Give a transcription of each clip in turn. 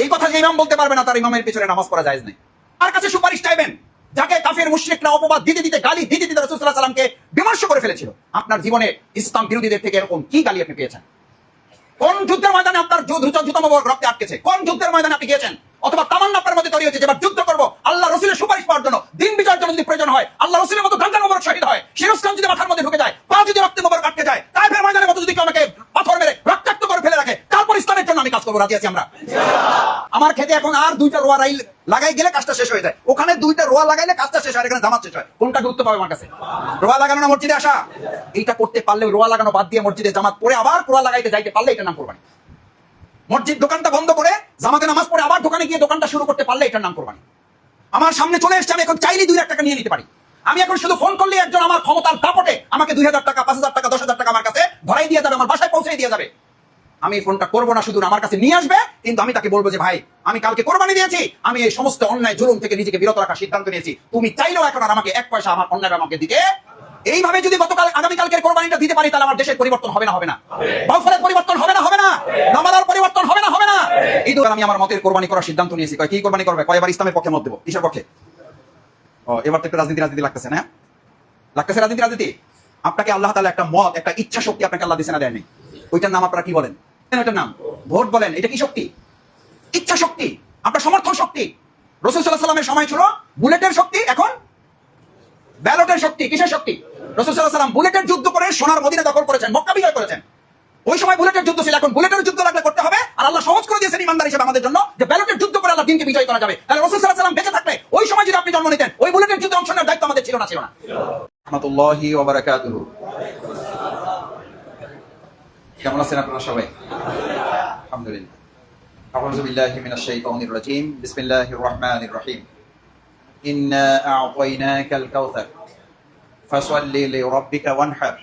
এই কথা যে ইমাম বলতে পারবে না, তার ইমামের পিছনে নামাজ পড়া যায় নাই। আর কাছে সুপারিশ চাইবেন, যাকে কাফের, মুশরিকরা অপবাদ দিতে দিতে গালি দিতে দিতে রাসূল সাল্লাল্লাহু আলাইহি সাল্লামকে বিমর্ষ করে ফেলেছিল। আপনার জীবনে ইসলাম বিরোধীদের থেকে এরকম কি গালি আপনি পেয়েছেন? কোন যুদ্ধের ময়দানে আপনার জু- দ্রুত দ্রুতম রক্তে আটকেছে? কোন যুদ্ধের ময়দানে আপনি গিয়েছেন? অথবা তামান্না আপনার মধ্যে তৈরি হয়েছে যে যুদ্ধ করব, আল্লাহ রসুলের সুপারিশ পাওয়ার জন্য, দিন বিজয়ের জন্য যদি প্রয়োজন হয়, আল্লাহ রসুলের মতো গান্ধার মোবারক শহীদ হয় শিরস্থান যদি মাথার মধ্যে ঢুকে যায়, পা যদি রক্তে মোবারক আটকে যায়, তাইফের ময়দানের মতো যদি কেউ আমাকে পাথর মেরে রক্তাক্ত করে ফেলে রাখে ইসলামের জন্য আমি কাজ করব, রাজি আছি আমরা। আমার খেতে এখন আর দুইটা রোয়া রাইল লাগাই গেলে কাজটা শেষ হয়ে যায়। ওখানে দুইটা রোয়া লাগাইলে কাজটা শেষ হয়, এখানে জামাত শেষ হয়। কোনটা গুরুত্ব পাবে আমার কাছে? রোয়া লাগানো না মসজিদে আসা? এইটা করতে পারলে রোয়া লাগানো বাদ দিয়ে মসজিদে জামাত পরে আবার রোয়া লাগাইতে যাইতে পারলে এটা নাম কোরবানি। মসজিদ দোকানটা বন্ধ করে জামাতে নামাজ পড়ে আবার দোকানে গিয়ে দোকানটা শুরু করতে পারলে এটার নাম কোরবানি। আমার সামনে চলে এসছে, আমি এখন চাইলেই দুই লাখ টাকা নিয়ে নিতে পারি। আমি এখন শুধু ফোন করলে একজন আমার ক্ষমতার দাপটে আমাকে দুই হাজার টাকা, পাঁচ হাজার টাকা, দশ টাকা আমার কাছে ভরাই দিয়ে যাবে, আমার বাসায় পৌঁছে দিয়ে যাবে। আমি এই ফোনটা করব না, শুধু আমার কাছে নিয়ে আসবে, কিন্তু আমি তাকে বলব যে, ভাই, আমি কালকে কোরবানি দিয়েছি, আমি এই সমস্ত অন্যায় জুলুম থেকে নিজেকে বিরত রাখার সিদ্ধান্ত নিয়েছি। তুমি চাইলেও এখন আর আমাকে এক পয়সা আমার অন্যায় আমাকে দিতে। এইভাবে যদি গতকাল, আগামীকালকের কোরবানিটা দিতে পারি, তাহলে আমার দেশের পরিবর্তন হবে না হবে না। বাউফলের পরিবর্তন হবে না হবে না। নামাদার পরিবর্তন হবে না হবে না। এই তো আমি আমার মতের কোরবানি করার সিদ্ধান্ত নিয়েছি। কয়, কি কোরবানি করবে? কয়, এবার ইসলামের পক্ষে মত দেবো, কিসের পক্ষে? ও, এবার তো একটু রাজনীতি রাজনীতি লাগতেছে, না? লাগতেছে রাজনীতি রাজনীতি? আপনাকে আল্লাহ তাআলা একটা মত, একটা ইচ্ছা শক্তি আপনাকে আল্লাহ দিছে না দেয়নি ওইটার নাম আপনারা কি বলেন? ওইটার নাম। ভোট বলেন, এটা কি শক্তি? ইচ্ছা শক্তি, আপনার সমর্থন শক্তি। রসুল সাল্লাহ সাল্লামের সময় ছিল বুলেটের শক্তি, এখন ব্যালটের শক্তি, কিসের শক্তি? রসুল সাল্লাহ সাল্লাম বুলেটের যুদ্ধ করে সোনার মদিনা দখল করেছেন, মক্কা বিজয় করেছেন। ওই সময় বুলেটের যুদ্ধ ছিল, এখন বুলেটের যুদ্ধ লাগলে করতে হবে, আর আল্লাহ সহজ করে দিয়েছেন ইমানদার হিসেবে আমাদের জন্য যে ব্যালটের যুদ্ধ করে আল্লাহ দিনকে বিজয় করা যাবে। তাহলে রসুল সাল্লাহ সাল্লাম বেঁচে থাকলে ওই সময় যদি আপনি জন্ম নিতেন, ওই বুলেটের যুদ্ধে অংশ নেওয়ার দায়িত্ব আমাদের ছিল না ছিল না। রহমতুল্লাহি কেমন আছেন আপনারা সবাই আলহামদুলিল্লাহ أعوذ بالله من الشيطان الرجيم بسم الله الرحمن الرحيم إنا أعطيناك الكوثر فصل لربك وانحر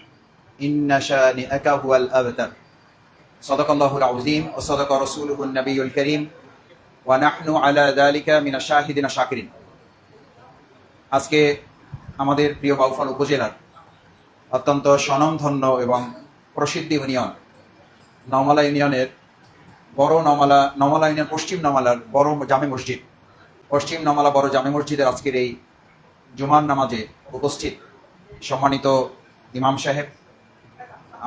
إن شانئك هو الأبتر صدق الله العظيم وصدق رسوله النبي الكريم ونحن على ذلك من الشاهدين الشاكرين আজকে আমাদের প্রিয় বাউফল উপজেলার অত্যন্ত স্বনামধন্য এবং প্রসিদ্ধ ইউনিয়ন নওমালা ইউনিয়নের বড় নমালা নমালা ইউনিয়ন পশ্চিম নমালার বড় জামে মসজিদ। পশ্চিম নমালা বড় জামে মসজিদের আজকের এই জুমার নামাজে উপস্থিত সম্মানিত ইমাম সাহেব,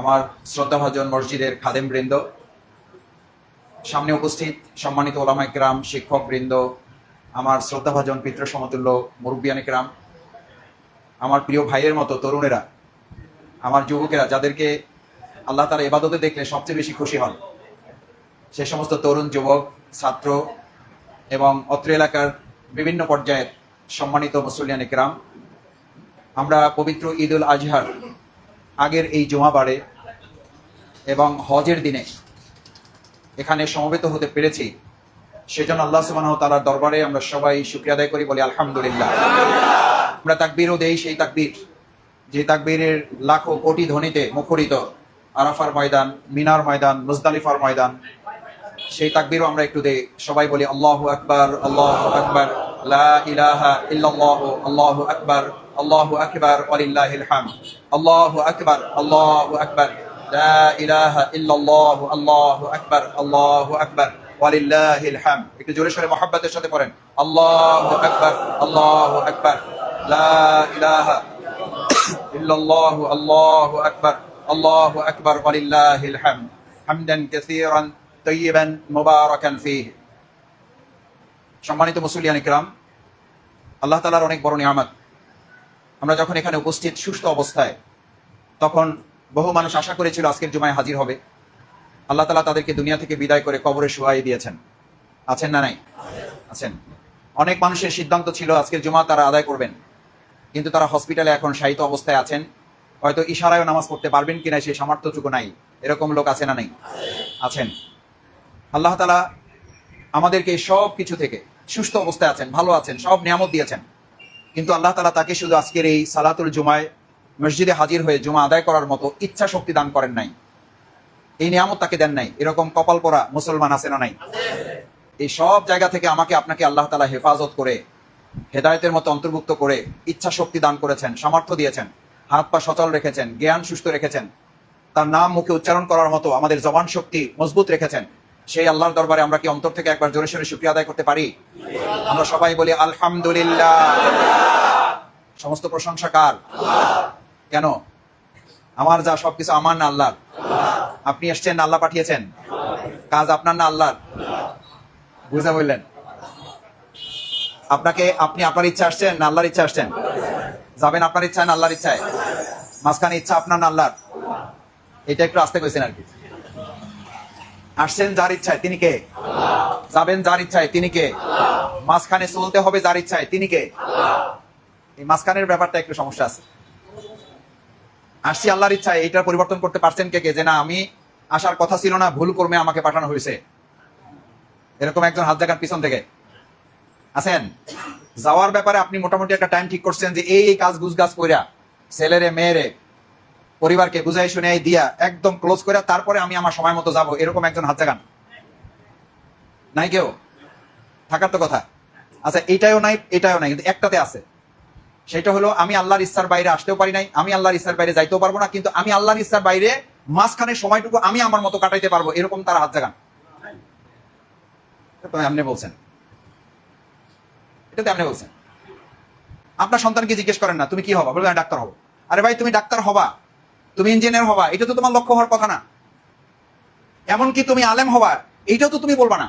আমার শ্রদ্ধাভাজন মসজিদের খাদেম বৃন্দ সামনে উপস্থিত সম্মানিত ওলামা গ্রাম শিক্ষক বৃন্দ আমার শ্রদ্ধাভাজন পিতৃ সমতুল্য মুরব্বিয়ানি গ্রাম আমার প্রিয় ভাইয়ের মতো তরুণেরা, আমার যুবকেরা, যাদেরকে আল্লাহ তারা এবাদতে দেখলে সবচেয়ে বেশি খুশি হন। সে সমস্ত তরুণ, যুবক, ছাত্র এবং অত্র এলাকার বিভিন্ন পর্যায়ের সম্মানিত মুসলিয়ান গ্রাম আমরা পবিত্র ঈদ উল আজহার আগের এই জমাবারে এবং হজের দিনে এখানে সমবেত হতে পেরেছি। সেজন্য আল্লাহ সুবাহ তালার দরবারে আমরা সবাই শুক্রিয়া আদায় করি, বলি আলহামদুলিল্লাহ। আমরা তাকবীরও দেই, সেই তাকবীর। যে তাকবীরের লাখো কোটি ধ্বনিতে মুখরিত আরাফার ময়দান, মিনার ময়দান, মুজদালিফার ময়দান। সেই তাকবীরও আমরা একটু দেই। সবাই বলি, আল্লাহু আকবার আল্লাহু আকবার, লা ইলাহা ইল্লাল্লাহু, আল্লাহু আকবার আল্লাহু আকবার, ওয়ালিল্লাহিল হামদ। আল্লাহু আকবার আল্লাহু আকবার, লা ইলাহা ইল্লাল্লাহু, আল্লাহু আকবার আল্লাহু আকবার, ওয়ালিল্লাহিল হামদ। একটু জোরে সরে মহব্বতের সাথে পড়েন। আল্লাহু আকবার আল্লাহু আকবার, লা ইলাহা ইল্লাল্লাহু, আল্লাহু আকবার আল্লাহু আকবার ওয়ালিল্লাহিল হামদ হামদান কাসীরান তৈবান মোবারকান ফিহ সম্মানিত মুসলিয়ান ইকরাম, আল্লাহ তালার অনেক বড় নিয়ামত। আমরা যখন এখানে উপস্থিত সুস্থ অবস্থায়, তখন বহু মানুষ আশা করেছিল আজকের জুমায় হাজির হবে। আল্লাহ তালা তাদেরকে দুনিয়া থেকে বিদায় করে কবরে শুয়াই দিয়েছেন। আছেন না নাই? আছেন। অনেক মানুষের সিদ্ধান্ত ছিল আজকের জুমা তারা আদায় করবেন। কিন্তু তারা হসপিটালে এখন শায়িত অবস্থায় আছেন। হয়তো ইশারায় নামাজ পড়তে পারবেন কিনা সেই সামর্থ্যটুকু নাই। এরকম লোক আছে না নাই? আছেন। আল্লাহ তালা আমাদেরকে সব কিছু থেকে সুস্থ অবস্থায় আছেন, ভালো আছেন, সব নিয়ামত দিয়েছেন। কিন্তু আল্লাহ তালা তাকে শুধু আজকের এই সালাতুল জুমায়, মসজিদে হাজির হয়ে জুমা আদায় করার মতো ইচ্ছা শক্তি দান করেন নাই। এই নিয়ামত তাকে দেন নাই। এরকম কপাল পরা মুসলমান আছে না নাই? এই সব জায়গা থেকে আমাকে আপনাকে আল্লাহ তালা হেফাজত করে, হেদায়তের মতো অন্তর্ভুক্ত করে ইচ্ছা শক্তি দান করেছেন, সামর্থ্য দিয়েছেন। হাত পা সচল রেখেছেন, জ্ঞান সুস্থ রেখেছেন, তার নাম মুখে উচ্চারণ করার মতো আমাদের জবান শক্তি মজবুত রেখেছেন। সেই আল্লাহর দরবারে আমরা কি অন্তর থেকে একবার জোরে সোরে শুক্রিয়া আদায় করতে পারি? আমরা সবাই বলি, আলহামদুলিল্লাহ। সমস্ত প্রশংসা কার? কেন? আমার যা সবকিছু আমার না আল্লাহর। আপনি এসছেন, আল্লাহ পাঠিয়েছেন। কাজ আপনার না আল্লাহর। বুঝতে বললেন। আপনাকে, আপনি আপনার ইচ্ছা আসছেন না আল্লাহর ইচ্ছা আসছেন যাবেন আপনার ইচ্ছায় না আল্লাহর ইচ্ছায়? মাঝখানে ইচ্ছা আপনার আল্লাহর? এটা একটু আস্তে কইছেন আর কি। আসছেন যার ইচ্ছায়, তিনি কে? যাবেন যার ইচ্ছায়, তিনি কে? মাঝখানে চলতে হবে যার ইচ্ছায়, তিনি কে? এই মাঝখানের ব্যাপারটা একটু সমস্যা আছে। আসছি আল্লাহর ইচ্ছায়, এইটার পরিবর্তন করতে পারছেন কে কে? যে না, আমি আসার কথা ছিল না, ভুল কর্মে আমাকে পাঠানো হয়েছে। এরকম একজন হাত জাগান পিছন থেকে। আছেন? যাওয়ার ব্যাপারে আপনি মোটামুটি একটা টাইম ঠিক করছেন যে এই এই কাজ গুজগাছ কইরা ছেলেরে, মেয়েরে, পরিবারকে বুঝাই শুনে দিয়া একদম ক্লোজ করে তারপরে আমি আমার সময় মতো যাব। এরকম একজন হাত জাগান। নাই কেউ? থাকার তো কথা। আচ্ছা এটাও নাই এটাও নাই, কিন্তু একটাতে আছে। সেটা হলো, আমি আল্লাহর ইচ্ছার বাইরে আসতেও পারি নাই, আমি আল্লাহর ইচ্ছার বাইরে যাইতেও পারব না, কিন্তু আমি আল্লাহর ইচ্ছার বাইরে মাঝখানে সময়টুকু আমি আমার মতো কাটাইতে পারব, এরকম তার হাত জাগান। আপনি বলছেন। এটা তো আপনি বলছেন। আপনার সন্তানকে জিজ্ঞেস করেন না, তুমি কি হবা? বলবে ডাক্তার হব। আরে ভাই, তুমি ডাক্তার হবা? তুমি ইঞ্জিনিয়ার হবা? এটা তো তোমার লক্ষ্য হওয়ার কথা না। এমনকি তুমি আলেম হবা? এইটাও তো তুমি বলবা না।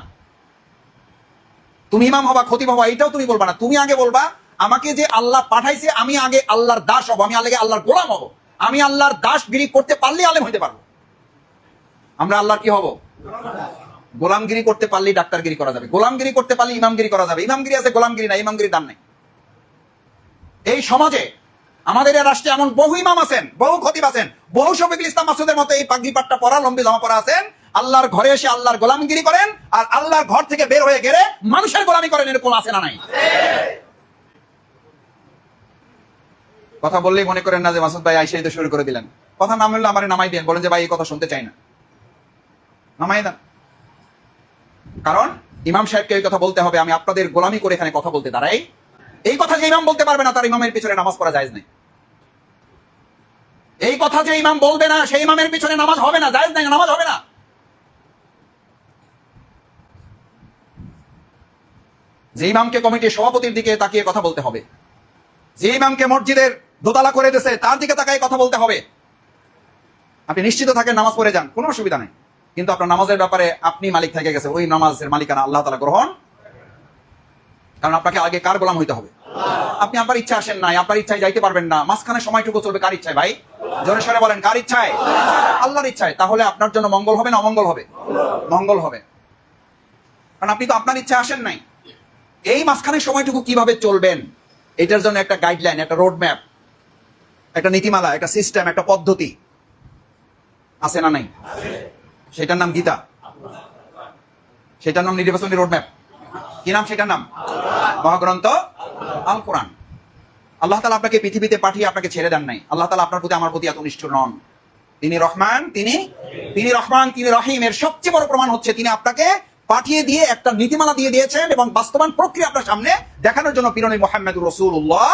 তুমি ইমাম হবা, খতিব হবা এটাও তুমি বলবা না। তুমি আগে বলবা, আমাকে যে আল্লাহ পাঠাইছে, আমি আগে আল্লাহর দাস হব, আমি আল্লাহকে আল্লাহর গোলাম হব। আমি আল্লাহর দাসগিরি করতে পারলে আলেম হইতে পারব। আমরা আল্লাহর কি হব? গোলামগিরি করতে পারলে ডাক্তারগিরি করা যাবে। গোলামগিরি করতে পারলে ইমামগিরি করা যাবে। ইমামগিরি আছে, গোলামগিরি না ইমামগিরি দান নাই। এই সমাজে আমাদের এই রাষ্ট্রে এমন বহু ইমাম আছেন, বহু খতিব আছেন, বহু শফিকুল ইসলাম মাসুদের মতো এই পাগড়ি পাট্টা পরা, লম্বি জামা পরা আছেন। আল্লাহর ঘরে এসে আল্লাহর গোলামগিরি করেন আর আল্লাহর ঘর থেকে বের হয়ে গেলে মানুষের গোলামি করেন এরকম আছে না নাই? কথা বললেই মনে করেন না যে মাসুদ ভাই আইসে তো শুরু করে দিলেন। কথা না বললে আমার নামাই দেন, বলেন যে ভাই এই কথা শুনতে চাই না। নামাই দেন। কারণ ইমাম সাহেবকে এই কথা বলতে হবে, আমি আপনাদের গোলামি করে এখানে কথা বলতে দাঁড়াই। এই কথা যে ইমাম বলতে পারবে না, তার ইমামের পিছনে নামাজ পড়া যায় নাই। এই কথা যে ইমাম বলবে না, সেই ইমামের পিছনে নামাজ হবে না, জায়েজ নাই, নামাজ হবে না। যে ইমামকে কমিটির সভাপতির দিকে তাকিয়ে কথা বলতে হবে, যে ইমামকে মসজিদের দোতলা করে দিয়েছে তার দিকে তাকায় কথা বলতে হবে। আপনি নিশ্চিত থাকেন নামাজ পড়ে যান, কোনো অসুবিধা নেই। কিন্তু আপনার নামাজের ব্যাপারে আপনি মালিক থেকে গেছে, ওই নামাজের মালিকানা আল্লাহ তালা গ্রহণ কারণ আপনাকে আগে কার গোলাম হইতে হবে? আপনি আপনার ইচ্ছা আসেন নাই, আপনার ইচ্ছায় যাইতে পারবেন না। মাঝখানে সময়টুকু চলবে, কার ইচ্ছায় ভাই? জোরে সরে বলেন, কার ইচ্ছায়? আল্লাহর ইচ্ছায়। তাহলে আপনার জন্য মঙ্গল হবে না অমঙ্গল হবে? মঙ্গল হবে। কারণ আপনি তো আপনার ইচ্ছা আসেন নাই। এই মাঝখানে সময়টুকু কীভাবে চলবেন? এটার জন্য একটা গাইডলাইন একটা রোড ম্যাপ একটা নীতিমালা, একটা সিস্টেম একটা পদ্ধতি। আছে না নাই? সেটার নাম গীতা। সেটার নাম নির্বাচনী রোড ম্যাপ কি নাম সেটার নাম? মহাগ্রন্থ আল কোরআন। আল্লাহ তালা আপনাকে পৃথিবীতে পাঠিয়ে আপনাকে ছেড়ে দেন নাই। আল্লাহ তালা আপনার প্রতি আমার প্রতি এত নিষ্ঠুর নন। তিনি রহমান, তিনি তিনি রহমান, তিনি রহিম। এর সবচেয়ে বড় প্রমাণ হচ্ছে তিনি আপনাকে পাঠিয়ে দিয়ে একটা নীতিমালা দিয়ে দিয়েছেন এবং বাস্তবায়ন প্রক্রিয়া আপনার সামনে দেখানোর জন্য পিরনি মোহাম্মদ রসুল্লাহ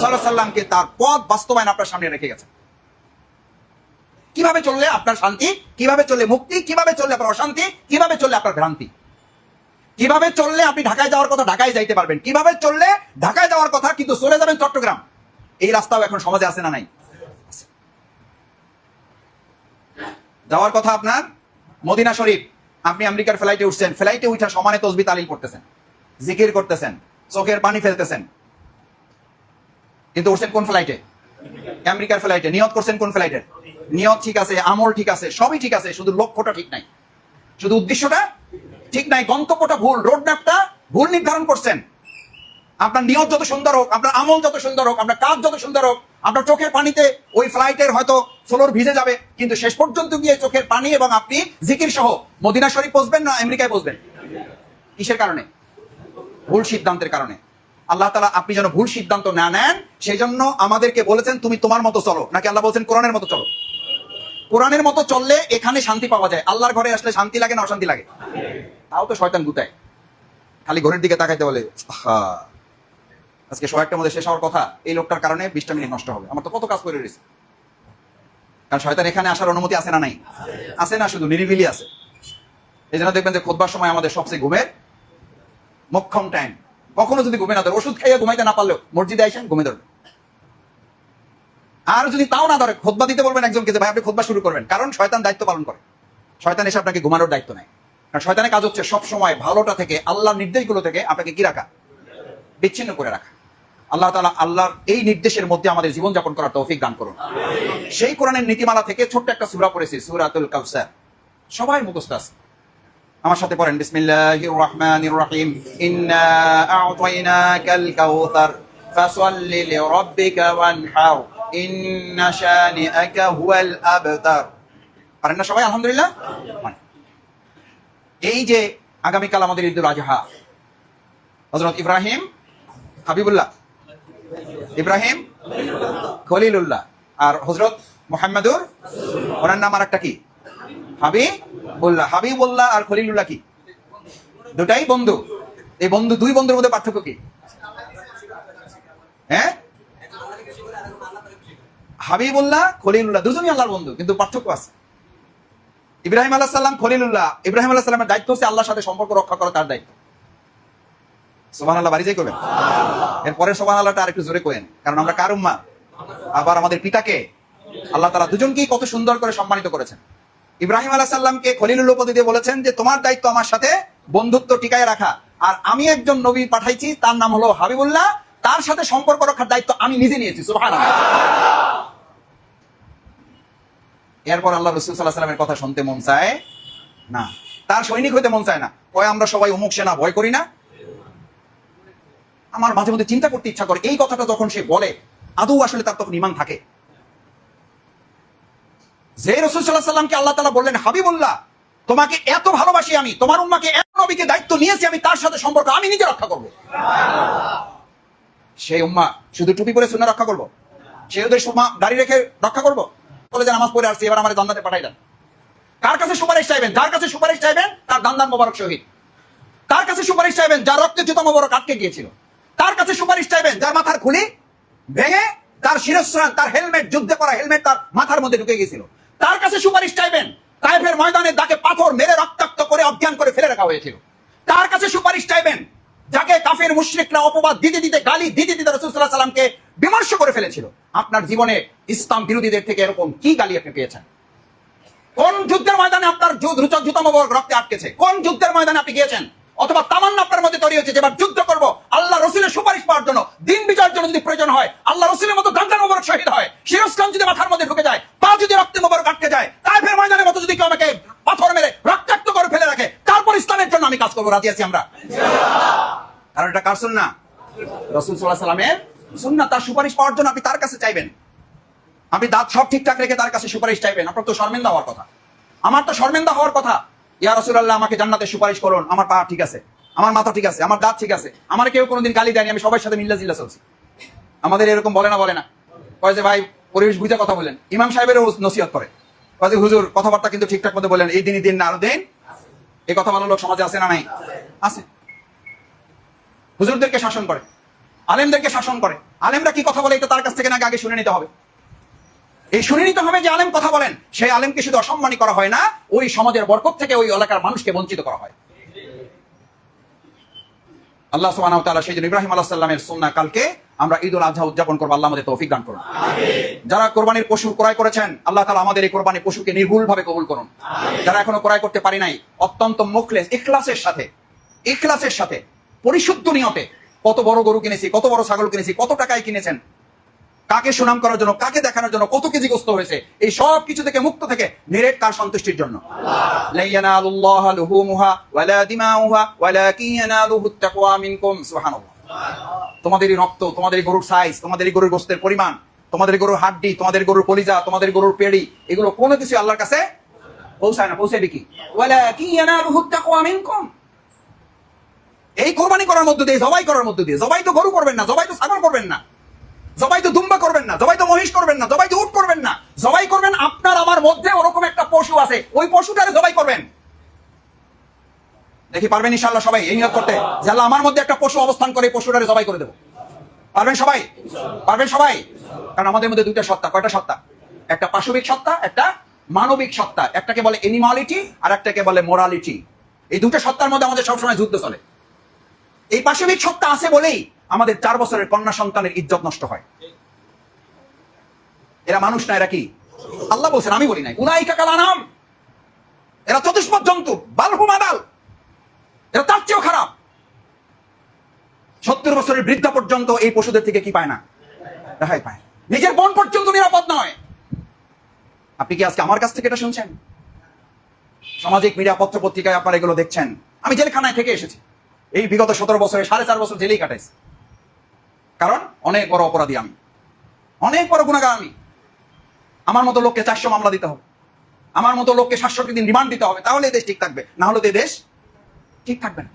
সাল্লাহ সাল্লামকে তার পথ বাস্তবায়ন আপনার সামনে রেখে গেছেন। কীভাবে চললে আপনার শান্তি? কীভাবে চললে মুক্তি? কীভাবে চললে আপনার অশান্তি? কীভাবে চললে আপনার ভ্রান্তি? কীভাবে চললে আপনি ঢাকায় যাওয়ার কথা ঢাকায় যাইতে পারবেন? কীভাবে চললে ঢাকায় যাওয়ার কথা কিন্তু চলে যাবেন চট্টগ্রাম? এই রাস্তাও এখন সমাজে আছে না নাই? যাওয়ার কথা আপনার? মদিনা শরীফ, আপনি আমেরিকার ফ্লাইটে উঠছেন, ফ্লাইটে উঠা সমানে তসবি তালিল করতেছেন, জিকির করতেছেন, চোখের পানি ফেলতেছেন। কিন্তু উঠছেন কোন ফ্লাইটে? আমেরিকার ফ্লাইটে। নিয়ত করছেন কোন ফ্লাইটে নিয়ত ঠিক আছে, আমল ঠিক আছে, সবই ঠিক আছে, শুধু লক্ষ্যটা ঠিক নাই। শুধু উদ্দেশ্যটা ঠিক নাই, গন্তব্যটা ভুল রোড ম্যাপটা ভুল নির্ধারণ করছেন। আপনার নিয়ত যত সুন্দর হোক, আপনার আমল যত সুন্দর হোক, আপনার কাজ যত সুন্দর হোক, আপনার চোখের পানিতে ওই ফ্লাইটের হয়তো ফ্লোর ভিজে যাবে, কিন্তু শেষ পর্যন্ত গিয়ে চোখের পানি এবং আপনি জিকির সহ মদিনা শরীফ বসবেন না আমেরিকায় বসবেন কিসের কারণে? ভুল সিদ্ধান্তের কারণে। আল্লাহ তালা আপনি যেন ভুল সিদ্ধান্ত না নেন সেই জন্য আমাদেরকে বলেছেন, তুমি তোমার মতো চলো। নাকি আল্লাহ বলছেন, কোরআনের মতো চলো। কোরআনের মতো চললে এখানে শান্তি পাওয়া যায়। আল্লাহর ঘরে আসলে শান্তি লাগে না অশান্তি লাগে? তাও তো শয়তান গুতায়। খালি ঘরের দিকে তাকাইতে বলে আজকে শয়েকটার মধ্যে শেষ হওয়ার কথা। এই লোকটার কারণে বিশটা মিনিট নষ্ট হবে। আমার তো কত কাজ করে রয়েছে। কারণ শয়তান এখানে আসার অনুমতি আছে না নাই? আছে না, শুধু নিরিবিলি আছে। এই জন্য দেখবেন যে খোদবার সময় আমাদের সবচেয়ে ঘুমের মক্ষম টাইম কখনো যদি ঘুমে না ধরে, ওষুধ খাইয়ে ঘুমাইতে না পারলেও মসজিদে আইসেন ঘুমে ধরবে। আর যদি তাও না ধরে, খোদবা দিতে বলবেন একজনকে যে, ভাই, আপনি খোদবা শুরু করবেন। কারণ শয়তান দায়িত্ব পালন করে। শয়তান এসে আপনাকে ঘুমানোর দায়িত্ব নেয়। কারণ শয়তানের কাজ হচ্ছে সব সময় ভালোটা থেকে, আল্লাহর নির্দেশগুলো থেকে আপনাকে কি রাখা? বিচ্ছিন্ন করে রাখা। আল্লাহ তাআলা আল্লাহর এই নির্দেশের মধ্যে আমাদের জীবনযাপন করার তৌফিক দান করুন। সেই কোরআনের নীতিমালা থেকে ছোট্ট একটা সূরা পড়েছি, সূরাতুল কাউসার। সবাই মুখস্থ আছে। আমার সাথে পড়েন, বিসমিল্লাহির রহমানির রহিম। ইন্না আ'তাইনাকাল কাউসার, ফাসাল্লি লিরাব্বিকা ওয়ানহার পারেন সবাই? আলহামদুলিল্লাহ? মানে, এই যে আগামীকাল আমাদের ঈদুল আজহা হযরত ইব্রাহিম হাবিবুল্লাহ ইব্রাহিম খলিলুল্লাহ আর হজরত মুহাম্মাদুর ওনার নাম আর একটা কি? হাবিবুল্লাহ। হাবিবুল্লাহ আর খলিলুল্লাহ কি? দুটাই বন্ধু। এই বন্ধু দুই বন্ধুর মধ্যে পার্থক্য কি? হ্যাঁ? হাবিবুল্লাহ খলিলুল্লাহ দুজনই আল্লাহর বন্ধু কিন্তু পার্থক্য আছে। ইব্রাহিম আল্লাহ সাল্লাম খলিলুল্লাহ ইব্রাহিম আলাহ সাল্লামের দায়িত্ব হচ্ছে আল্লাহর সাথে সম্পর্ক রক্ষা করা তার দায়িত্ব। সোমান আল্লাহ বাড়ি যাই করবেন এরপরে সোমান আল্লাহটা আর একটু জোরে করেন কারণ আমরা কার উম্মা? আবার আমাদের পিতাকে আল্লাহ তারা দুজনকেই কত সুন্দর করে সম্মানিত করেছেন। ইব্রাহিম আলাহ সাল্লামকে খলিলুল উপাধি দিয়ে বলেছেন যে তোমার দায়িত্ব আমার সাথে বন্ধুত্ব টিকায় রাখা। আর আমি একজন নবী পাঠাইছি তার নাম হলো হাবিবুল্লাহ তার সাথে সম্পর্ক রক্ষার দায়িত্ব আমি নিজে নিয়েছি সুবহান এরপর আল্লাহ রসুল সাল্লাহ সাল্লামের কথা শুনতে মন চায় না। তার সৈনিক হইতে মন চায় না। কয়, আমরা সবাই অমুক সেনা ভয় করি না? আমার মাঝে মধ্যে চিন্তা করতে ইচ্ছা করে। এই কথাটা যখন সে বলে, আদৌ আসলে তার তখন ইমান থাকে? যে রসুল সাল্লাহ সাল্লামকে আল্লাহ তালা বললেন, হাবিবুল্লাহ, তোমাকে এত ভালোবাসি আমি, তোমার উম্মাকে এত নবীকে দায়িত্ব নিয়েছি আমি, তার সাথে সম্পর্ক আমি নিজে রক্ষা করব। সেই উম্মা শুধু টুপি পরে সুন্না রক্ষা করব? সে ওদের সুম্মা দাড়ি রেখে রক্ষা করব? বলে যে নামাজ পড়ে আসছি, এবার আমার দান্দাতে পাঠাই দেন কার কাছে সুপারিশ চাইবেন? যার কাছে সুপারিশ চাইবেন, তার দান্দান মোবারক শহীদ। তার কাছে সুপারিশ চাইবেন? যার রক্তে জুতা মোবারক আটকে গিয়েছিল। তার কাছে সুপারিশ চাইবেন? যার মাথার খুলি ভেঙে তার শিরস্ত্রাণ, তার হেলমেট, যুদ্ধে করা হেলমেট তার মাথার মধ্যে ঢুকে গিয়েছিল। তার কাছে সুপারিশ চাইবেন? তাইফের ময়দানে তাকে পাথর মেরে রক্তাক্ত করে, অজ্ঞান করে ফেলে রাখা হয়েছিল। তার কাছে সুপারিশ চাইবেন? যাকে কাফের মুশরিকরা অপবাদ দিতে দিতে, গালি দিতে দিতে রসুল সাল্লাহ সাল্লামকে বিমর্ষ করে ফেলেছিল। আপনার জীবনে ইসলাম বিরোধীদের থেকে এরকম কি গালি আপনি পেয়েছেন? কোন যুদ্ধের ময়দানে আপনার জুতা রক্তে আটকেছে? কোন যুদ্ধের ময়দানে আপনি গিয়েছেন? অথবা তামান্না আপনার মধ্যে তৈরি হচ্ছে যে এবার যুদ্ধ করব, আল্লাহ রসুলের সুপারিশ পাওয়ার জন্য, দিন বিজয়ের জন্য যদি প্রয়োজন হয়, আল্লাহ রসুলের মতো গান্ধার মোবারক শহীদ হয়, শিরস্কান যদি মাথার মধ্যে ঢুকে যায়, পা যদি রক্তে মোবারক আটকে যায় তাইফের ময়দানের মতো যদি কেউ আমাকে পাথর মেরে রক্তাক্ত করে ফেলে রাখে, তারপর ইসলামের জন্য আমি কাজ করব। রাজি আছি আমরা? কারণ এটা কার সুন্না রসুল সাল্লাহ সাল্লামের সুন্না তার সুপারিশ পাওয়ার জন্য আপনি তার কাছে চাইবেন। আপনি দাঁত সব ঠিকঠাক রেখে তার কাছে সুপারিশ চাইবেন। আপনার তো শর্মেন্দা হওয়ার কথা। আমার তো শর্মেন্দা হওয়ার কথা। ইয়া রসুল্লাহ আমাকে জান্নাতে সুপারিশ করুন। আমার পা ঠিক আছে। আমার মাথা ঠিক আছে। আমার দাঁত ঠিক আছে। আমার কেউ কোনোদিন গালি দেয়নি। আমি সবার সাথে মিল্লা জিল্লা চলছি। আমাদের এরকম বলে না বলে না। কয় যে, ভাই, পরিবেশ বুঝে কথা বলেন। ইমাম সাহেবেরও নসিহত করে। কয় যে, হুজুর, কথাবার্তা কিন্তু ঠিকঠাক মতো বলেন। এই দিনই দিন না, আরও দিন এই কথা বলার লোক সমাজে আছে না নাই? আছে। হুজুরদেরকে শাসন করে। আলেমদেরকে শাসন করে। আলেমরা কি কথা বলে এটা তার কাছ থেকে নাকি আগে শুনে নিতে হবে? এই শুনে নিতে হবে যে আলেম কথা বলেন। সেই আলেমকে শুধু অসম্মানী করা হয় না ওই সমাজের বরকত থেকে ওই এলাকার মানুষকে বঞ্চিত করা হয়। আল্লাহ সুবহানাহু ওয়া তাআলা সেই জন্য ইব্রাহিম আলাইহিস সালামের সুন্নাহ কালকে আমরা ঈদুল আজহা উদযাপন করব আল্লাহ আমাদের তৌফিক দান করুন। যারা কোরবানির পশু ক্রয় করেছেন আল্লাহ তাআলা আমাদের এই কোরবানির পশুকে নির্ভুল ভাবে কবুল করুন। যারা এখনও ক্রয় করতে পারি নাই অত্যন্ত মুখলেস ইখলাসের সাথে ইখলাসের সাথে পরিশুদ্ধ নিয়তে কত বড় গরু কিনেছি, কত বড় ছাগল কিনেছি, কত টাকায় কিনেছেন? কাকে সুনাম করার জন্য, কাকে দেখানোর জন্য, কত কেজি গোস্ত হয়েছে? এই সব কিছু থেকে মুক্ত থেকে নিরেট তার সন্তুষ্টির জন্য? তোমাদের রক্ত তোমাদের গরুর সাইজ তোমাদের গরুর গোস্তের পরিমাণ, তোমাদের গরুর হাড্ডি, তোমাদের গরুর কলিজা, তোমাদের গরুর পেড়ি, এগুলো কোনো কিছু আল্লাহর কাছে পৌঁছায় না পৌঁছাবে কি? ওয়ালাকিন ইয়ানালুহু তাকওয়া মিনকুম। এই কোরবানি করার মধ্যে দিয়ে, জবাই করার মধ্যে দিয়ে, জবাই তো গরু করবেন না, জবাই তো ছাগল করবেন না, জবাই তো দুম্বা করবেন না, জবাই তো মহিষ করবেন না, জবাই তো উট করবেন না, জবাই করবেন আপনার আমার মধ্যে ওরকম একটা পশু আছে, ওই পশুটারে জবাই করবেন। দেখি পারবেন ইনশাল্লাহ সবাই, এই নিয়োগ করতে? যে আমার মধ্যে একটা পশু অবস্থান করে পশুটারে জবাই করে দেবো। পারবেন সবাই? পারবেন সবাই? কারণ আমাদের মধ্যে দুইটা সত্তা, কয়টা সত্তা? একটা পাশবিক সত্তা, একটা মানবিক সত্তা। একটাকে বলে এনিমালিটি আর একটাকে বলে মোরালিটি এই দুটো সত্তার মধ্যে আমাদের সবসময় যুদ্ধ চলে। এই পাশবিক সত্তা আছে বলেই আমাদের চার বছরের কন্যা সন্তানের ইজ্জত নষ্ট হয়। এরা মানুষ না, এরা কি? আল্লাহ বলছেন, আমি বলি নাই। উনাইকা কালানাম এরা চতুষ্পদ জন্তু বালহুম আদাল এরা তার চেয়েও খারাপ। সত্তর বছরের বৃদ্ধা পর্যন্ত এই পশুদের থেকে কি পায় না? রেহাই পায়। নিজের বোন পর্যন্ত নিরাপদ নয়। আপনি কি আজকে আমার কাছ থেকে এটা শুনছেন? সামাজিক মিডিয়া পত্র পত্রিকায় আপনারা এগুলো দেখছেন। আমি জেলখানায় থেকে এসেছি। এই বিগত সতেরো বছরে সাড়ে চার বছর জেলেই কাটাইছি। কারণ অনেক বড় অপরাধী আমি। অনেক বড় গুণাগার আমি। আমার মতো লোককে চারশো মামলা দিতে হবে। আমার মতো লোককে সাতষট্টি দিন রিমান্ড দিতে হবে। তাহলে দেশ ঠিক থাকবে। না হলে তো দেশ ঠিক থাকবে না।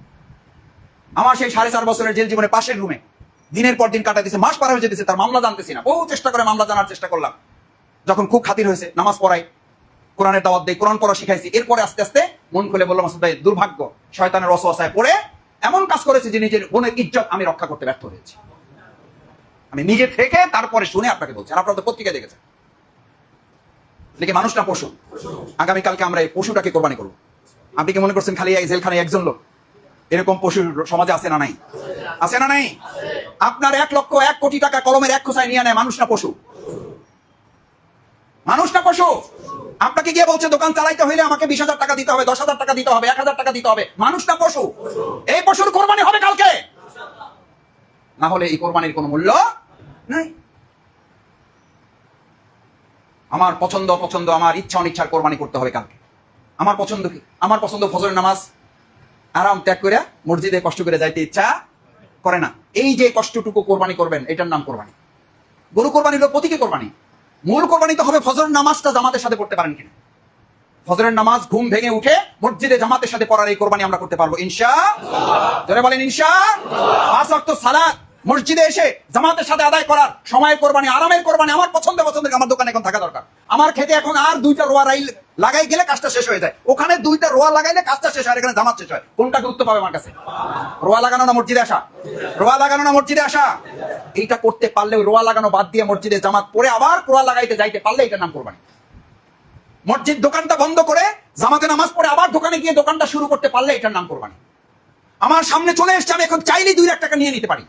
আমার সেই সাড়ে চার বছরের জেল জীবনে পাশের রুমে দিনের পর দিন কাটা দিচ্ছে মাস পার হয়ে যেতেছে, তার মামলা জানতেছি না। বহু চেষ্টা করে মামলা জানার চেষ্টা করলাম। যখন খুব খাতির হয়েছে, নামাজ পড়াই, কোরআনের দাওয়াত দেয় কোরআন পড়া শিখাইছি। এরপরে আস্তে আস্তে মন খুলে বললাম দুর্ভাগ্য, শয়তানের রসওয়াসায় পড়ে এমন কাজ করেছে যে নিজের বোনের ইজ্জত আমি রক্ষা করতে ব্যর্থ হয়েছি। আমি নিজে থেকে তারপরে শুনে আপনাকে বলছি, আর আপনারা পত্রিকায় দেখেছেন। দেখে মানুষটা পশু? আগামীকালকে আমরা এই পশুটাকে কোরবানি করব। আপনি কি মনে করছেন খালি এই জেলখানায় একজন লোক? এরকম পশু সমাজে আছে না নাই? আছে না নাই? আপনার এক লক্ষ এক কোটি টাকা কলমের এক খোসায় নিয়ে নেয় মানুষ না পশু। মানুষ না পশু! আপনাকে গিয়ে বলছে, দোকান চালাইতে হইলে আমাকে বিশ টাকা দিতে হবে, দশ টাকা দিতে হবে, এক হাজার টাকা দিতে হবে। মানুষ না পশু। এই পশুর কোরবানি হবে কালকে। না হলে এই কোরবানির কোনো মূল্য নাই। আমার পছন্দ অপছন্দ আমার ইচ্ছা, অনিচ্ছার কোরবানি করতে হবে কালকে। আমার পছন্দ কি? আমার পছন্দ ফজরের নামাজ। আরাম ত্যাগ করে মসজিদে কষ্ট করে যাইতে ইচ্ছা করে না। এই যে কষ্টটুকু কোরবানি করবেন, এটার নাম কোরবানি। গরু কোরবানি হলো প্রতীকী কোরবানি। মূল কোরবানি তো হবে ফজরের নামাজটা জামাতের সাথে পড়তে পারেন কিনা? ফজরের নামাজ ঘুম ভেঙে উঠে মসজিদে জামাতের সাথে পড়ার এই কোরবানি আমরা করতে পারব, ইনশা বলেন, ইনশা পাঁচ সালাত। মসজিদে এসে জামাতের সাথে আদায় করার সময়ের কোরবানি, আরামের কোরবানি আমার পছন্দ পছন্দের আমার দোকানে এখন থাকা দরকার। আমার খেতে এখন আর দুইটা রোয়া রাইল লাগাই গেলে কাজটা শেষ হয়ে যায়। ওখানে দুইটা রোয়া লাগাইলে কাজটা শেষ হয় এখানে জামাত শেষ হয়। কোনটা গুরুত্ব পাবে আমার কাছে? রোয়া লাগানো না মসজিদে আসা? রোয়া লাগানো না মসজিদে আসা? এইটা করতে পারলে রোয়া লাগানো বাদ দিয়ে মসজিদে জামাত পরে আবার রোয়া লাগাইতে যাইতে পারলে এটার নাম কোরবানি। মসজিদ দোকানটা বন্ধ করে জামাতে নামাজ পড়ে আবার দোকানে গিয়ে দোকানটা শুরু করতে পারলে এটার নাম কোরবানি। আমার সামনে চলে এসছে, আমি এখন চাইলেই দুই লাখ টাকা নিয়ে নিতে পারি।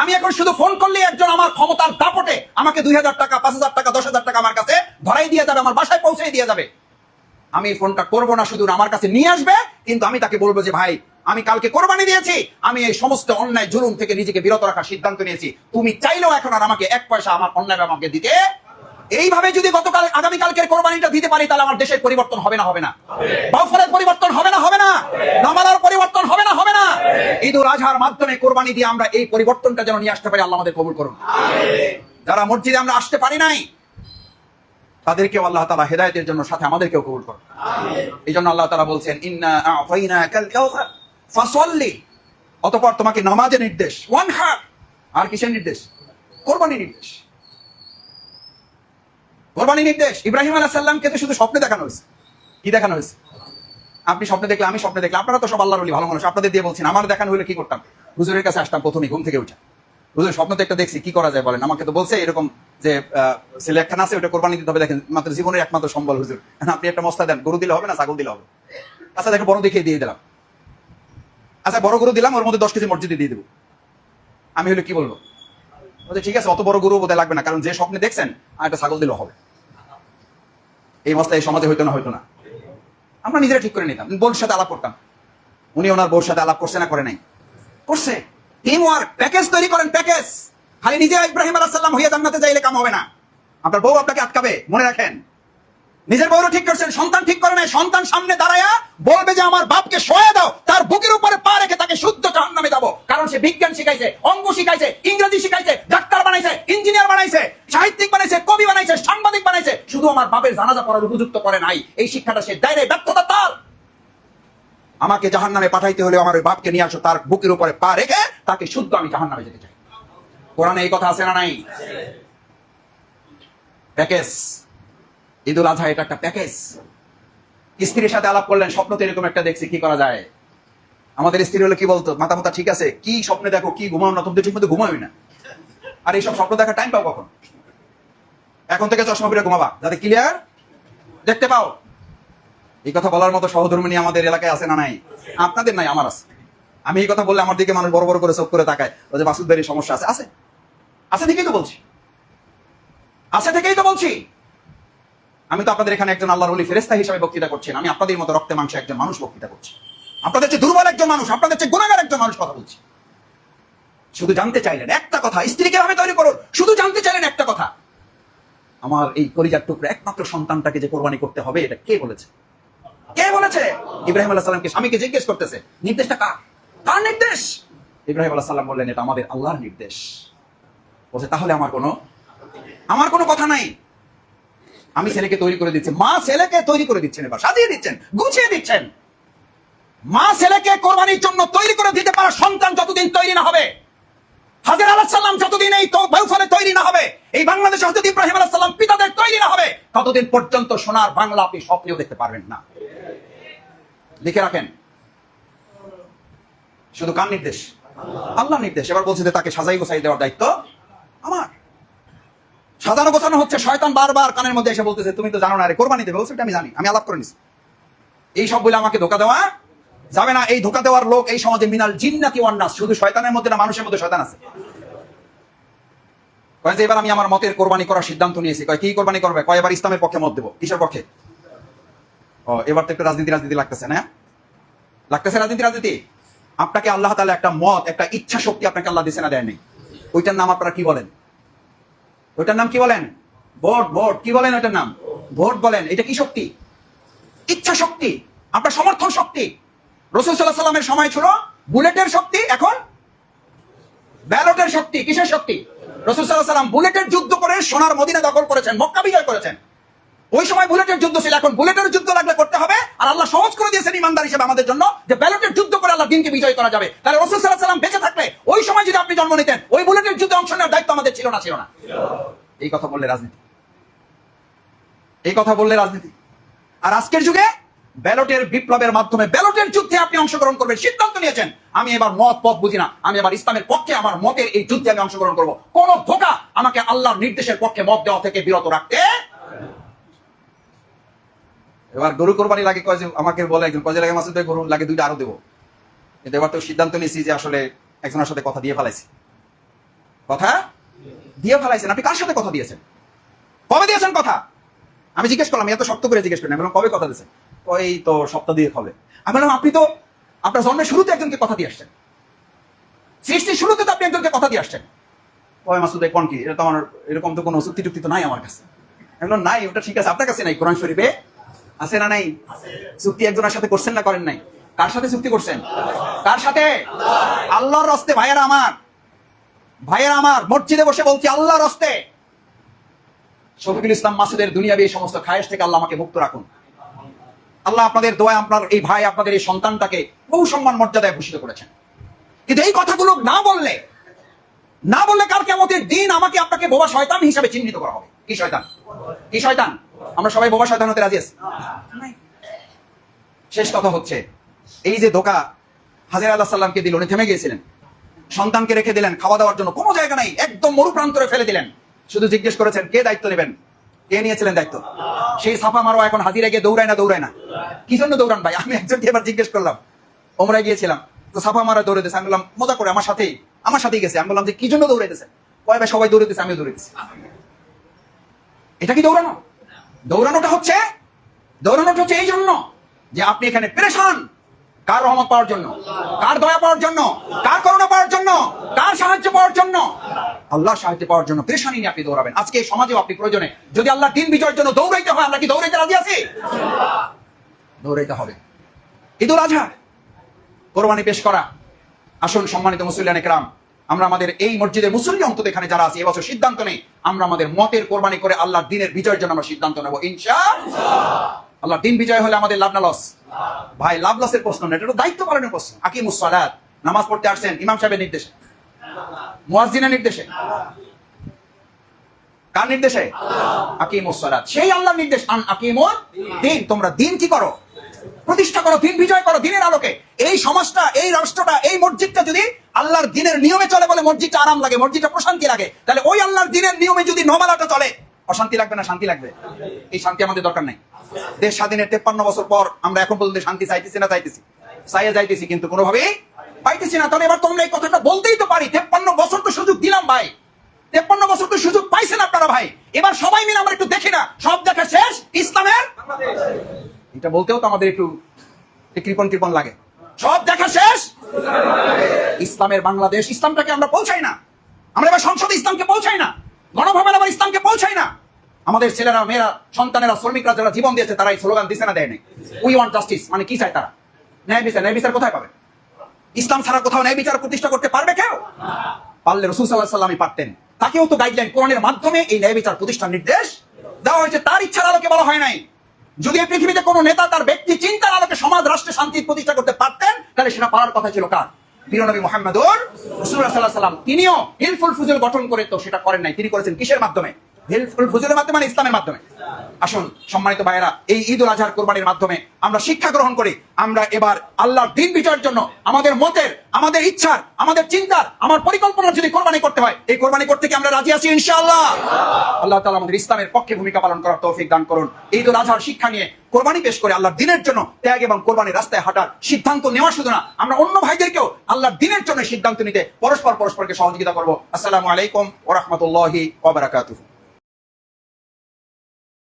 আমি এখন শুধু ফোন করলে একজন আমার ক্ষমতার দাপটে আমাকে দুই হাজার টাকা, পাঁচ হাজার টাকা, দশ হাজার টাকা আমার কাছে ধরাই দিয়ে যাবে, আমার বাসায় পৌঁছে দিয়ে যাবে। আমি ফোনটা করব না, শুধু আমার কাছে নিয়ে আসবে, কিন্তু আমি তাকে বলব যে, ভাই, আমি কালকে কোরবানি দিয়েছি, আমি এই সমস্ত অন্যায় জুলুম থেকে নিজেকে বিরত রাখার সিদ্ধান্ত নিয়েছি। তুমি চাইলেও এখন আর আমাকে এক পয়সা আমার অন্যায় আমাকে দিতে এইভাবে যদি গতকাল আগামীকালকের কোরবানিটা দিতে পারি তাহলে আমার দেশের পরিবর্তন হবে না হবে না। বাউফলের পরিবর্তন হবে না হবে না। নামালার পরিবর্তন হবে না হবে না। ঈদ উল আজহার মাধ্যমে কোরবানি দিয়ে আমরা এই পরিবর্তনটা যেন নিয়ে আসতে পারি আল্লাহ আমাদের কবুল করুন। যারা মসজিদে আমরা আসতে পারি নাই তাদেরকেও আল্লাহ তালা হেদায়তের জন্য সাথে আমাদেরকেও কবুল করুন। এই জন্য আল্লাহ তালা বলছেন ইন্না ফাসল্লি অতঃপর তোমাকে নামাজের নির্দেশ ওয়ান হার আর কিসের নির্দেশ? কোরবানি নির্দেশ। কোরবানি নির্দেশ। ইব্রাহিম আলাহ সাল্লামকে তো শুধু স্বপ্নে দেখানো হয়েছে। কি দেখানো হয়েছে? আপনি স্বপ্নে দেখলে আমি স্বপ্নে দেখলে। আপনারা তো সব আল্লাহর ভালো মানুষ। আপনাদের দিয়ে বলছেন, আমার দেখানো হলে কি করতাম? হুজুরের কাছে আসতাম প্রথমেই, ঘুম থেকে উঠে। হুজুর, স্বপ্ন তো একটা দেখছি, কি করা যায় বলেন? আমাকে তো বলছে এরকম যে ছেলে একখানা আছে, ওটা কোরবানি দিতে হবে। দেখেন, মাত্র জীবনের একমাত্র সম্বল হুজুর। আপনি একটা মস্তা দেন, গরু দিলে হবে না ছাগল দিলে হবে? আচ্ছা দেখো, বড় দেখিয়ে দিয়ে দিলাম। আচ্ছা বড় গরু দিলাম, ওর মধ্যে দশ কেজি মসজিদে দিয়ে দেবো। আমি হলে কি বলব? ঠিক আছে, অত বড় গরু বোধহয় লাগবে না, কারণ যে স্বপ্নে দেখছেন, আর একটা ছাগল দিলেও হবে। এই অবস্থায় সমাজে হইতো না হইতো না। আমরা নিজেরা ঠিক করে নিতাম। বোর সাথে আলাপ করতাম। উনি ওনার বোর সাথে আলাপ করছে না, করে নাই। করছে। টিম ওয়ার্ক প্যাকেজ তৈরি করেন প্যাকেজ খালি নিজে ইব্রাহিম আলাহ সাল্লাম হইয়া জান্নাতে যাইলে কাম হবে না। আপনার বউ আপনাকে আটকাবে, মনে রাখেন। নিজের বউরও ঠিক করছেন, সন্তান ঠিক করে নাই, সন্তান সামনে দাঁড়ায়া বলবে যে আমার বাপকে সয়ে দাও, তার বুকের উপরে পা রেখে তাকে শুদ্ধ জাহান নামে যাব। কারণ সে বিজ্ঞান শিখাইছে, অঙ্গ শিখাইছে, ইংরেজি শিখাইছে, ডাক্তার বানাইছে, ইঞ্জিনিয়ার বানাইছে, সাহিত্যিক বানাইছে, কবি বানাইছে, সাংবাদিক বানাইছে, শুধু আমার বাপের জানাজা পড়ার উপযুক্ত করে নাই, এই শিক্ষাটা সে দেয় ব্যর্থতা তার। আমাকে জাহান নামে পাঠাইতে হলে আমার ওই বাপকে নিয়ে আসো, তার বুকের উপরে পা রেখে তাকে শুদ্ধ আমি জাহান নামে যেতে চাই। কোরআনে এই কথা আছে না নাই? প্যাকেজ। ঈদুল আজহা এটা একটা প্যাকেজ। স্ত্রীর সাথে আলাপ করলেন, স্বপ্ন তো এরকম একটা দেখছি, কি করা যায়? আমাদের স্ত্রী হলে কি বলতো, মাথা মাথা ঠিক আছে? কি স্বপ্নে দেখো, কি ঘুমাও না, তুমি ঠিক মতো ঘুমাবি না। আর এইসব স্বপ্ন দেখার টাইম পাও কখন? এখন থেকে চশমা পরে ঘুমাবা, যাতে ক্লিয়ার দেখতে পাও। এই কথা বলার মতো সহধর্মিনী আমাদের এলাকায় আছে না নাই? আপনাদের নাই, আমার আছে। আমি এই কথা বললে আমার দিকে মানুষ বড় বড় করে চোখ করে তাকায় যে মাসুদ সমস্যা আছে আছে। আছে থেকেই তো বলছি। আছে থেকেই তো বলছি। আমি তো আপনাদের এখানে একজন আল্লাহর ফেরেস্তা হিসেবে বক্তৃতা করছি আমি আপনাদের মতো রক্তে মাংস একজন মানুষ বক্তৃতা করছি। আপনাদের চেয়ে দুর্বল একজন মানুষ, আপনাদের চেয়ে গুণাগার একজন মানুষ কথা বলছি। শুধু জানতে চাইলেন একটা কথা স্ত্রী কীভাবে তৈরি করুন। শুধু জানতে চাইলেন একটা কথা। আমার এই কলিজার টুকরো, একমাত্র সন্তানটাকে যে কোরবানি করতে হবে, এটা কে বলেছে? কে বলেছে? ইব্রাহিম আল্লাহ সাল্লামকে স্বামীকে জিজ্ঞেস করতেছে, নির্দেশটা কার? কার নির্দেশ? ইব্রাহিম আল্লাহ সাল্লাম বললেন, এটা আমাদের আল্লাহর নির্দেশ। বলছে, তাহলে আমার কোনো আমার কোনো কথা নাই। আমি ছেলেকে তৈরি করে দিচ্ছি। মা ছেলেকে তৈরি করে দিচ্ছেন এবার। সাজিয়ে দিচ্ছেন, গুছিয়ে দিচ্ছেন। মা ছেলেকে কোরবানির জন্য তৈরি করে দিতে পারা সন্তান যতদিন তৈরি না হবে সাল্লাম যতদিন এই বায়ুফলে তৈরি না হবে, এই হজরত ইব্রাহিম সাল্লাম পিতাদের তৈরি না হবে, ততদিন পর্যন্ত সোনার বাংলা আপনি স্বপ্নেও দেখতে পারবেন না। লিখে রাখেন। শুধু কার নির্দেশ? আল্লাহ নির্দেশ। এবার বলছে যে তাকে সাজাই গোছাই দেওয়ার দায়িত্ব আমার। সাজানো গোছানো হচ্ছে, শয়তান বারবার কানের মধ্যে এসে বলতেছে, তুমি তো জানো না রে, কোরবানি দেবে। বলছে, "এটা আমি জানি, আমি আলাপ করে নিছি। এই সব বলে আমাকে ধোকা দেওয়া যাবে না। এই ধোকা দেওয়ার লোক এই সমাজে মিনাল জিন্নাতি ওয়ান্নাস, শুধু শয়তানের মধ্যে না, মানুষের মধ্যে শয়তান আছে। কয় যে, এবার আমি আমার মতের কোরবানি করার সিদ্ধান্ত নিয়েছি। কয়, কি কোরবানি করবে? কয়, এবার ইসলামের পক্ষে মত দেবো। কিসের পক্ষে? ও, এবার তো একটু রাজনীতি রাজনীতি লাগতেছে, না? লাগতেছে রাজনীতি রাজনীতি? আপনাকে আল্লাহ তাআলা একটা মত, একটা ইচ্ছা শক্তি আপনাকে আল্লাহ দিছে না দেয়নি ওইটার নাম আপনারা কি বলেন? ওইটার নাম কি বলেন? Vote vote. কি বলেন ওটার নাম? ভোট বলেন। এটা কি শক্তি? ইচ্ছা শক্তি। আপনার সমর্থন শক্তি। রসুল সাল্লাহ সাল্লামের সময় ছিল বুলেটের শক্তি, এখন ব্যালটের শক্তি। কিসের শক্তি? রসুল সাল্লাহ সাল্লাম বুলেটের যুদ্ধ করে সোনার মদিনা দখল করেছেন, মক্কা বিজয় করেছেন। ওই সময় বুলেটের যুদ্ধ ছিল, এখন বুলেটের যুদ্ধ লাগলে করতে হবে। আর আল্লাহ সহজ করে দিয়েছেন ইমানদার হিসেবে আমাদের জন্য যে ব্যালটের যুদ্ধ করে আল্লাহ দিনকে বিজয় করা যাবে। তাহলে রসুল সাল্লাহ সাল্লাম বেঁচে থাকলে ওই সময় যদি আপনি জন্ম নিতেন, ওই বুলেটের যুদ্ধে অংশ নেওয়ার দায়িত্ব আমাদের ছিল না ছিল না। এই কথা বললে রাজনীতি। এই কথা বললে রাজনীতি। আর আজকের যুগে ব্যালটের বিপ্লবের মাধ্যমে ব্যালটের যুদ্ধে আপনি অংশগ্রহণ করবেন, সিদ্ধান্ত নিয়েছেন, আমি এবার মত, পথ বুঝি না, আমি এবার ইসলামের পক্ষে আমার মতের এই যুদ্ধে আমি অংশগ্রহণ করব। কোন ধোকা আমাকে আল্লাহর নির্দেশের পক্ষে মত দেওয়া থেকে বিরত রাখতে এবার গরু কোরবানি লাগে কয় যে আমাকে বলে একজন, কয় লাগে মাসুদ গরু লাগে দুইটা আরও দেবো। কিন্তু এবার তো সিদ্ধান্ত নিয়েছি যে আসলে একজনের সাথে কথা দিয়ে ফেলাইছি। কথা দিয়ে ফেলাইছেন? আপনি কার সাথে কথা দিয়েছেন? কবে দিয়েছেন কথা? আমি জিজ্ঞেস করলাম, এত শক্ত করে জিজ্ঞেস করলাম কবে কথা দিয়েছেন? ওই তো সপ্তাহ দিয়ে হবে। আমি বললাম, আপনি তো, আপনার জন্মের শুরুতে একজনকে কথা দিয়ে আসছেন। সৃষ্টির শুরুতে তো আপনি একজনকে কথা দিয়ে আসছেন। কয়, মাসুদ কোন কি? এটা তো আমার, এরকম তো কোনো চুক্তি টুক্তি তো নাই আমার কাছে। নাই, ওটা ঠিক আছে, আপনার কাছে নাই, কোরআন শরীফে আছে না নাই? চুক্তি একজনের সাথে করছেন না করেন নাই? কার সাথে চুক্তি করছেন? কার সাথে? আল্লাহর রস্তে, ভাইয়েরা আমার। ভাইয়েরা আমার, মসজিদে বসে বলছি, আল্লাহর রস্তে। শফিকুল ইসলাম মাসুদের দুনিয়াবি এই সমস্ত খায়েশ থেকে আল্লাহ আমাকে মুক্ত রাখুন। আল্লাহ আপনাদের দোয়া আপনার এই ভাই, আপনাদের এই সন্তানটাকে বহু সম্মান মর্যাদায় ভূষিত করেছেন। কিন্তু এই কথাগুলো না বললে না বললে কাল কেমতের দিন আমাকে আপনাকে বোবা শয়তান হিসাবে চিহ্নিত করা হবে। কি শয়তান? কি শয়তান? আমরা সবাই বোবা শয়তান হতে রাজি আছি। শেষ কথা হচ্ছে, এই যে ধোকা হাজির আল্লাহ সাল্লামকে দিল, উনি থেমে গিয়েছিলেন। সন্তানকে রেখে দিলেন, খাওয়া দাওয়ার জন্য, কোনো জায়গা নাই, একদম মরু প্রান্তরে ফেলে দিলেন। শুধু জিজ্ঞেস করেছেন, কে দায়িত্ব নেবেন? কে নিয়েছিলেন দায়িত্ব? সেই সাফা মারো এখন হাজিরা গিয়ে দৌড়ায় না দৌড়ায় না? কি জন্য দৌড়ান ভাই? আমি একজনকে এবার জিজ্ঞেস করলাম, ওমরায় গিয়েছিলাম। তো সাফা মারা দৌড়ে দিয়েছে, আমি বললাম, মজা করে, আমার সাথেই আমার সাথেই গেছে। আমি বললাম যে, কি জন্য দৌড়াইতেছে কয় ভাই, সবাই দৌড়ে দিয়েছে, আমিও দৌড়ে দিয়েছি। এটা কি দৌড়ানো? দৌড়ানোটা হচ্ছে দৌড়ানোটা হচ্ছে এই জন্য যে আপনি এখানে পেরেশান। কার রহমত পাওয়ার জন্য? কার দয়া পাওয়ার জন্য? কার করুণা পাওয়ার জন্য? কার সাহায্য পাওয়ার জন্য? আল্লাহ সাহায্য পাওয়ার জন্য পেরেশানি নিয়ে আপনি দৌড়াবেন। আজকে এই সমাজেও আপনি প্রয়োজনে, যদি আল্লাহ দিন বিজয়ের জন্য দৌড়াইতে হয়, আমরা কি দৌড়াইতে রাজি আছি? দৌড়াইতে হবে। ঈদুল আজহা, কোরবানি পেশ করা। আসুন সম্মানিত মুসলিয়ান একরাম আমরা আমাদের এই মসজিদের মুসল্লি অন্তত এখানে যারা আছে, এবছর সিদ্ধান্ত নেই। আমরা আমাদের মতের কোরবানি করে আল্লাহর দিনের বিজয়ের জন্য আমরা সিদ্ধান্ত নেব ইনশা আল্লাহ দিন বিজয় হলে আমাদের লাভ না লস? ভাই, লাভ লসের প্রশ্ন না, এটা দায়িত্ব পালনের প্রশ্ন। আকিম মুসালাত নামাজ পড়তে আসছেন, ইমাম সাহেবের নির্দেশে। মুয়াজ্জিনের নির্দেশে। কার নির্দেশে? আকিম মুসালাত সেই আল্লাহর নির্দেশ, আন আকিমুদ দিন। তোমরা দিন কি করো? প্রতিষ্ঠা করো, দিন বিজয় করো, দিনের আলোকে। এই সমাজটা, এই রাষ্ট্রটা, এই মসজিদটা যদি আল্লাহর দিনের নিয়মে চলে বলে মসজিদটা আরাম লাগে, মসজিদটা প্রশান্তি লাগে, তাহলে ওই আল্লাহর দিনের নিয়মে যদি নমালাটা চলে, অশান্তি লাগবে না, শান্তি লাগবে? এই শান্তি আমাদের দরকার নাই। দেশ স্বাধীনের তেপ্পান্ন বছর পর আমরা এখন পর্যন্ত শান্তি চাইতেছি না, চাইতেছি। চাইয়া যাইতেছি, কিন্তু কোনোভাবেই পাইতেছি না। তাহলে এবার তোমরা এই কথাটা বলতেই তো পারি, তেপ্পান্ন বছর তো সুযোগ দিলাম ভাই। তেপ্পান্ন বছর তো সুযোগ পাইছেন আপনারা ভাই। এবার সবাই মিলে আমরা একটু দেখি না, সব দেখা শেষ, ইসলামের এটা বলতেও তো আমাদের একটু কৃপন কৃপন লাগে। সব দেখা শেষ? ইসলামের বাংলাদেশ, ইসলামটাকে আমরা পৌঁছাই না। আমরা এবার সংসদে ইসলামকে পৌঁছাই না। গণভবন আবার ইসলামকে পৌঁছাই না। আমাদের ছেলেরা, মেয়েরা, সন্তানেরা, শ্রমিকরা যারা জীবন দিয়েছে, তারা এই স্লোগান দিছে না, দেয় নাই। উই ওয়ান্ট জাস্টিস মানে কি চায় তারা? ন্যায় বিচার ন্যায় বিচার কোথায় পাবে? ইসলাম ছাড়া কোথাও ন্যায় বিচার প্রতিষ্ঠা করতে পারবে কেউ? পারলে রসুল সাল্লাহ সাল্লামই পারতেন। তাকেও তো গাইডলাইন কোরআনের মাধ্যমে এই ন্যায় বিচার প্রতিষ্ঠার নির্দেশ দেওয়া হয়েছে, তার ইচ্ছার আলোকে বলা হয় নাই। যদি এই পৃথিবীতে কোনো নেতা তার ব্যক্তি চিন্তার আলোকে সমাজ, রাষ্ট্রে, শান্তি প্রতিষ্ঠা করতে পারতেন, তাহলে সেটা পাওয়ার কথা ছিল কার? বীরনবী মোহাম্মদুর রসুল্লাহ সাল্লাহ সাল্লাম তিনিও হিলফুল ফুজুল গঠন করে তো সেটা করেন নাই। তিনি করেছেন কিসের মাধ্যমে? হিলফুল মাধ্যমে মানে ইসলামের মাধ্যমে। আসুন, সম্মানিত ভাইয়েরা, এই ঈদ উল আজহার কোরবানির মাধ্যমে আমরা শিক্ষা গ্রহণ করি। আমরা এবার আল্লাহর দিন বিচারের জন্য, আমাদের মতের, আমাদের ইচ্ছার, আমাদের চিন্তার, আমার পরিকল্পনার যদি কোরবানি করতে হয়, এই কোরবানি করতে কি আমরা রাজি আছি, ইনশাআল্লাহ? আল্লাহ তাআলা আমাদের ইসলামের পক্ষে ভূমিকা পালন করার তৌফিক দান করুন। ঈদ উল আজহার শিক্ষা নিয়ে কোরবানি পেশ করে আল্লাহর দিনের জন্য ত্যাগ এবং কোরবানির রাস্তায় হাঁটার সিদ্ধান্ত নেওয়া শুধু না, আমরা অন্য ভাইদেরকেও আল্লাহর দিনের জন্য সিদ্ধান্ত নিতে পরস্পর পরস্পরকে সহযোগিতা করব। আসসালামু আলাইকুম ওয়া রাহমাতুল্লাহি ওয়া বারাকাতুহু।